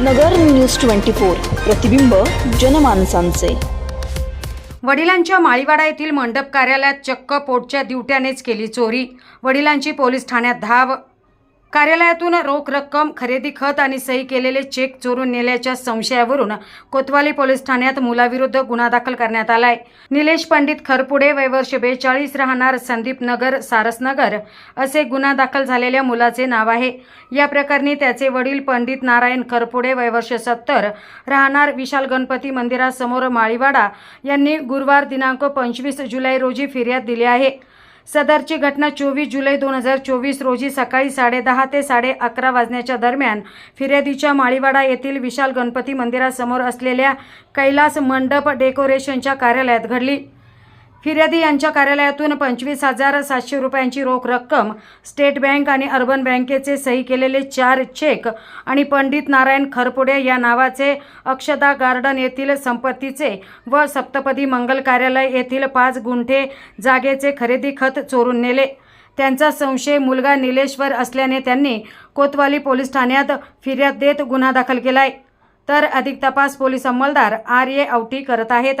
नगर news twenty four प्रतिबिंब जनमानसांचे. वडिलांच्या माळीवाडा येथील मंडप कार्यालयात चक्क पोटच्या दिवट्यानेच केली चोरी. वडिलांची पोलीस ठाण्यात धाव कार्यालयातून रोख रक्कम खरेदी खत आणि सही केलेले चेक चोरून नेल्याच्या संशयावरून कोतवाली पोलीस ठाण्यात मुलाविरुद्ध गुन्हा दाखल करण्यात आलाय. निलेश पंडित खरपुडे वयवर्ष बेचाळीस राहणार संदीप नगर सारसनगर असे गुन्हा दाखल झालेल्या मुलाचे नाव आहे. या प्रकरणी त्याचे वडील पंडित नारायण खरपुडे वयवर्ष सत्तर राहणार विशाल गणपती मंदिरासमोर माळीवाडा यांनी गुरुवार दिनांक पंचवीस जुलै रोजी फिर्याद दिली आहे. सदरची घटना चोवीस जुलै दोन हजार चोवीस रोजी सकाळी साडेदहा ते साडे अकरा वाजण्याच्या दरम्यान फिर्यादीच्या माळीवाडा येथील विशाल गणपती मंदिरासमोर असलेल्या कैलास मंडप डेकोरेशनच्या कार्यालयात घडली. फिर्यादी यांच्या कार्यालयातून पंचवीस हजार सातशे रुपयांची रोख रक्कम स्टेट बँक आणि अर्बन बँकेचे सही केलेले चार चेक आणि पंडित नारायण खरपुडे या नावाचे अक्षदा गार्डन येथील संपत्तीचे व सप्तपदी मंगल कार्यालय येथील पाच गुंठे जागेचे खरेदी खत चोरून नेले. त्यांचा संशय मुलगा निलेश्वर असल्याने त्यांनी कोतवाली पोलीस ठाण्यात फिर्याद देत गुन्हा दाखल केलाय. तर अधिक तपास पोलीस अंमलदार आर ए आवटी करत आहेत.